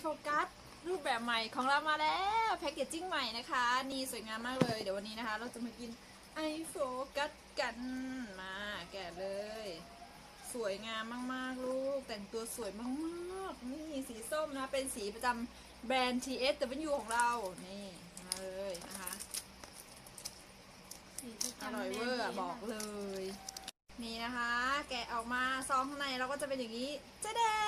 โฟกัสรูปแบบใหม่ของเรามาแล้วแพคเกจจิ้งใหม่นะคะ นี่สวยงามมากเลย เดี๋ยววันนี้นะคะ เราจะมากินไอโฟกัสกันมาแกะเลย สวยงามมากๆ ลูก แต่งตัวสวยมากๆ นี่สีส้มนะ เป็นสีประจำแบรนด์ TSW ของเรา นี่มาเลยนะคะอร่อยเวอร์อะบอกเลย นี่นะคะ แกะออกมาซองข้างในเราก็จะเป็นอย่างนี้เจ๊แดงนี่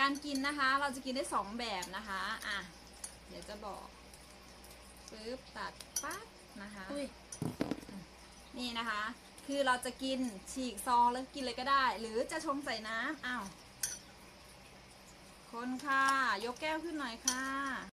การกินนะคะ เราจะกินได้สองแบบนะคะอะเดี๋ยวจะบอกปึ๊บตัดปั๊บนะคะอุ้ยนี่นะคะ คือเราจะกินฉีกซองแล้วกินเลยก็ได้ หรือจะชงใส่น้ำอ้าวคนค่ะ ยกแก้วขึ้นหน่อยค่ะ